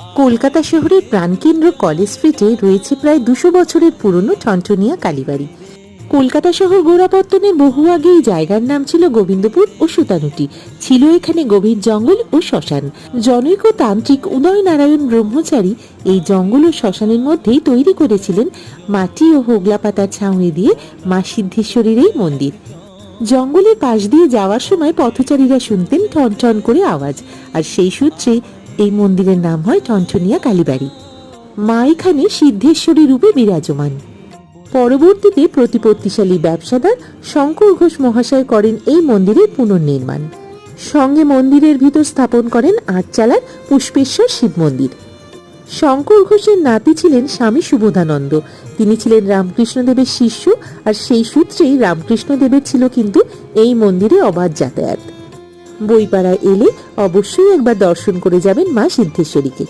কলকাতা শহরের প্রাণকেন্দ্র কলেজ স্ট্রিটে রয়েছে প্রায় দুশো বছরের পুরনো ঠনঠনিয়া কালীবাড়ি। কলকাতা শহর গোড়াপত্তনের বহু আগে এই জায়গার নাম ছিল গোবিন্দপুর ও সুতানুটি। ছিল এখানে গভীর জঙ্গল ও শ্মশান। জনৈক তান্ত্রিক উদয় নারায়ণ ব্রহ্মচারী এই জঙ্গল ও শ্মশানের মধ্যেই তৈরি করেছিলেন মাটি ও হোগলা পাতার ছাউনি দিয়ে মা সিদ্ধেশ্বরীর এই মন্দির। জঙ্গলের পাশ দিয়ে যাওয়ার সময় পথচারীরা শুনতেন টন টন করে আওয়াজ। আর সেই সূত্রে এই মন্দিরের নাম হয় টনটনিয়া কালীবাড়ি। মা এখানে সিদ্ধেশ্বরী রূপে বিরাজমান। পরবর্তীতে প্রতিপত্তিশালী ব্যবসাদার শঙ্কর ঘোষ মহাশয় করেন এই মন্দিরের পুনর্নির্মাণ। সঙ্গে মন্দিরের ভিতর স্থাপন করেন আটচালার পুষ্পেশ্বর শিব মন্দির। শঙ্কর ঘোষের নাতি ছিলেন স্বামী সুবোধানন্দ। তিনি ছিলেন রামকৃষ্ণদেবের শিষ্য, আর সেই সূত্রেই রামকৃষ্ণদেবের ছিল কিন্তু এই মন্দিরে অবাধ যাতায়াত। বইপাড়ায় এলে অবশ্যই একবার দর্শন করে যাবেন মা সিদ্ধেশ্বরীকে।